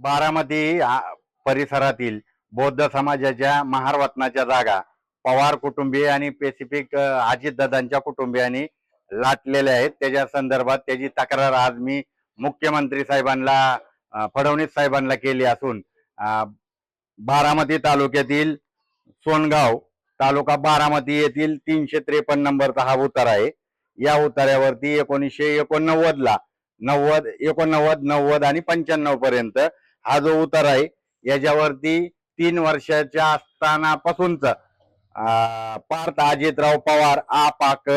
बारामती परिसरातील बौद्ध समाजाच्या महारवतनाच्या जागा पवार कुटुंबीय आणि पेसिफिक अजितदादांच्या कुटुंबियांनी लाटलेल्या आहेत. त्याच्या संदर्भात त्याची तक्रार आज मी मुख्यमंत्री साहेबांना फडणवीस साहेबांना केली असून बारामती तालुक्यातील सोनगाव तालुका बारामती येथील तीनशे त्रेपन्न नंबरचा हा उतार आहे. या उतार्यावरती एकोणीसशे एकोणनव्वदला नव्वद एकोणनव्वद नव्वद आणि पंच्याण्णव पर्यंत हा जो उतार आहे याच्यावरती तीन वर्षाच्या असतानापासूनच अं, पार्थ अजितराव पवार आ पाक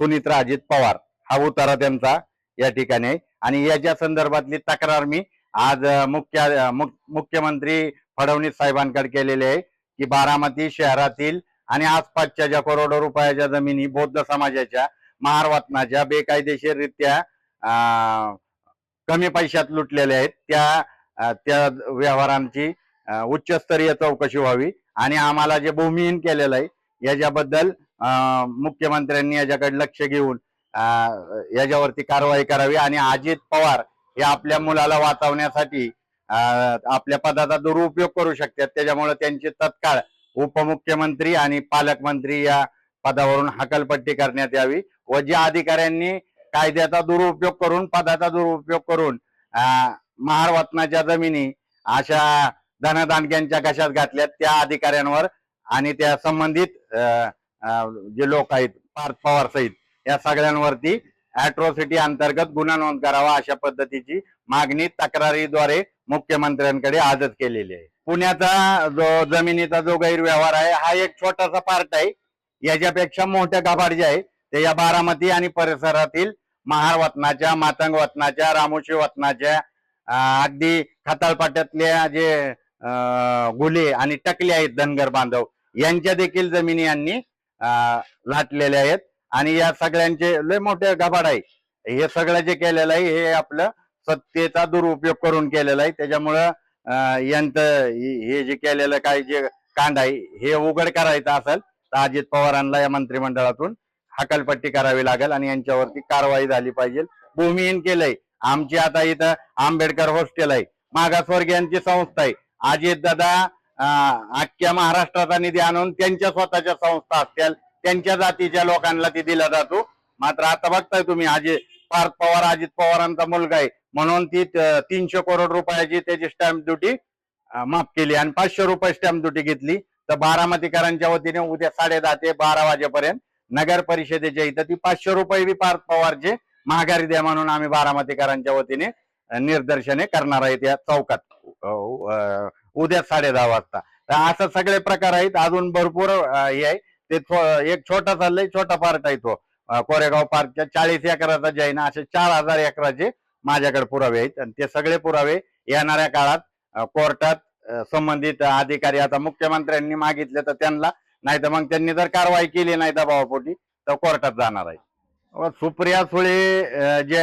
सुनित्रा अजित पवार हा उतारा त्यांचा या ठिकाणी आणि याच्या संदर्भातली तक्रार मी आज मुख्य मुख्यमंत्री फडणवीस साहेबांकडे केलेली आहे की बारामती शहरातील आणि आसपासच्या ज्या करोडो रुपयाच्या जमिनी बौद्ध समाजाच्या महारवतनाच्या बेकायदेशीररित्या अं, कमी पैशात लुटलेल्या आहेत त्या त्या व्यवहारांची उच्चस्तरीय चौकशी व्हावी. आणि आम्हाला जे भूमिहीन केलेलं आहे याच्याबद्दल मुख्यमंत्र्यांनी याच्याकडे लक्ष घेऊन याच्यावरती कारवाई करावी. आणि अजित पवार हे आपल्या मुलाला वाचवण्यासाठी आपल्या पदाचा दुरुपयोग करू शकतात. त्याच्यामुळे त्यांची तत्काळ उपमुख्यमंत्री आणि पालकमंत्री या पदावरून हकलपट्टी करण्यात यावी व ज्या अधिकाऱ्यांनी कायद्याचा दुरुपयोग करून पदाचा दुरुपयोग करून महारवतनाच्या जमिनी अशा धनदानग्यांच्या कशात घातल्यात त्या अधिकाऱ्यांवर आणि त्या संबंधित जे लोक आहेत पार्थ पवार सहित या सगळ्यांवरती अॅट्रॉसिटी अंतर्गत गुन्हा नोंद करावा अशा पद्धतीची मागणी तक्रारीद्वारे मुख्यमंत्र्यांकडे आजच केलेली आहे. पुण्याचा जो जमिनीचा जो गैरव्यवहार आहे हा एक छोटासा पार्ट आहे. याच्यापेक्षा मोठ्या गाभाड जे आहे ते या बारामती आणि परिसरातील महार वतनाच्या मातंग वतनाच्या रामोशी वतनाच्या अगदी खताळपाट्यातल्या जे गुले आणि टकले आहेत धनगर बांधव यांच्या देखील जमिनी यांनी लाटलेल्या आहेत. आणि या सगळ्यांचे लय मोठे गबाड आहे. हे सगळं जे केलेलं आहे हे आपलं सत्तेचा दुरुपयोग करून केलेला आहे. त्याच्यामुळं अं, यांचं हे जे केलेलं काय जे कांड आहे हे उघड करायचं असेल तर अजित पवारांना या मंत्रिमंडळातून हकालपट्टी करावी लागेल आणि यांच्यावरती कारवाई झाली पाहिजे. भूमिहीन केलंय. आमची आता इथं आंबेडकर हॉस्टेल आहे. मागासवर्गीयांची संस्था आहे. अजित दादा अख्ख्या महाराष्ट्राचा निधी आणून त्यांच्या स्वतःच्या संस्था असतील. त्यांच्या जातीच्या लोकांना ती दिला जातो. मात्र आता बघताय तुम्ही अजित पार्थ पवार अजित पवारांचा मुलगा आहे. म्हणून ती तीनशे करोड रुपयाची त्याची स्टॅम्प ड्युटी माफ केली आणि पाचशे रुपये स्टॅम्प ड्युटी घेतली. तर बारामतीकरांच्या वतीने उद्या साडे दहा ते बारा वाजेपर्यंत नगर परिषदेच्या इथं ती पाचशे रुपये बी पार्थ पवारचे महागारी द्या म्हणून आम्ही बारामतीकरांच्या वतीने निर्दर्शने निदर्शने करणार आहेत या चौकात. उद्या साडे दहा वाजता. तर असं सगळे प्रकार आहेत. अजून भरपूर हे आहे. ते थो- एक छोटा चाललंय छोटा पार्ट आहे तो. कोरेगाव पार्कच्या चाळीस एकराचा जे आहे ना असे चार हजार एकराचे माझ्याकडे पुरावे आहेत. आणि ते सगळे पुरावे येणाऱ्या काळात कोर्टात संबंधित अधिकारी आता मुख्यमंत्र्यांनी मागितले तर त्यांना नाही तर मग त्यांनी जर कारवाई केली नाही दबावापोटी तर कोर्टात जाणार आहे सुप्रिया सुळे जे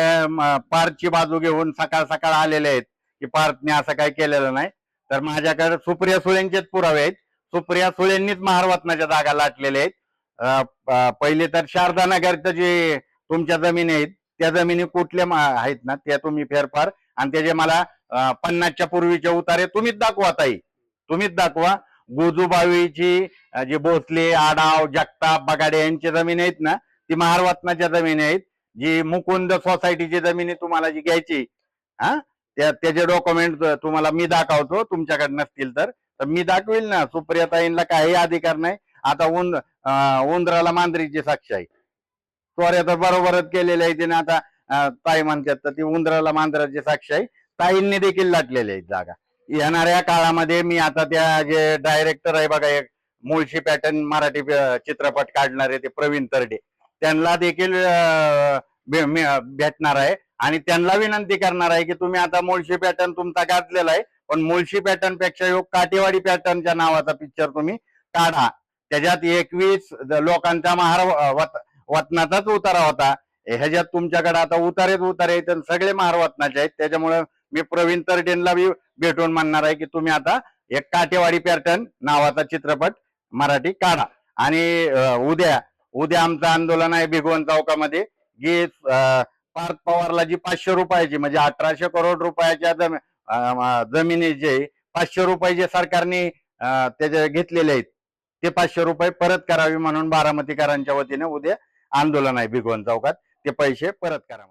पार्थची बाजू घेऊन सकाळ सकाळ आलेले आहेत की पार्थने असं काही केलेलं नाही. तर माझ्याकडे सुप्रिया सुळेंचेच पुरावे आहेत. सुप्रिया सुळेंनीच महारवतनाच्या जागा लाटलेल्या आहेत. पहिले तर शारदा नगरचं जे तुमच्या जमिनी आहेत त्या जमिनी कुठल्या आहेत ना त्या तुम्ही फेरफार. आणि त्याचे मला पन्नासच्या पूर्वीचे उतारे तुम्हीच दाखवा ताई. तुम्हीच दाखवा. गोजूबावीची जे भोसले आडाव जगताप बगाडे यांची जमीन आहेत ना ती महारवतनाच्या जमिनी आहेत जी मुकुंद सोसायटीची जमिनी तुम्हाला जी घ्यायची हा? त्याचे डॉक्युमेंट तुम्हाला मी दाखवतो तुमच्याकडे नसतील तर. मी दाखवील ना सुप्रियाताईंना काही अधिकार नाही. आता उंद उंदराला मांजरीची साक्ष आहे. चोऱ्या तर बरोबरच केलेल्या आहे तिने आता ताई म्हणतात तर ती उंदराला मांजराची साक्ष आहे. ताईंनी देखील लाटलेले आहेत जागा. येणाऱ्या काळामध्ये मी आता त्या जे डायरेक्टर आहे बघा एक मुळशी पॅटर्न मराठी चित्रपट काढणारे ते प्रवीण तरडे. त्यांना देखील भेटणार आहे. आणि त्यांना विनंती करणार आहे की तुम्ही आता मुळशी पॅटर्न तुमचा गाजलेला आहे. पण मुळशी पॅटर्नपेक्षा योग काटेवाडी पॅटर्नच्या नावाचा पिक्चर तुम्ही काढा. त्याच्यात एकवीस लोकांचा महार वतनाचाच उतारा होता. ह्याच्यात तुमच्याकडे आता उतारेच उतारे आहेत सगळे महार वतनाचे आहेत. त्याच्यामुळे मी प्रवीण तरडेनला बी भेटून म्हणणार आहे की तुम्ही आता एक काटेवाडी पॅटर्न नावाचा चित्रपट मराठी काढा. आणि उद्या उद्या आमचं आंदोलन आहे भिगवण चौकामध्ये. की पार्थ पवारला जी पाचशे रुपयाची म्हणजे अठराशे करोड रुपयाच्या जमी- जमिनी पाचशे रुपये जे सरकारने त्याचे घेतलेले आहेत ते पाचशे रुपये परत करावे म्हणून बारामतीकरांच्या वतीने उद्या आंदोलन आहे भिगवण चौकात. ते पैसे परत करा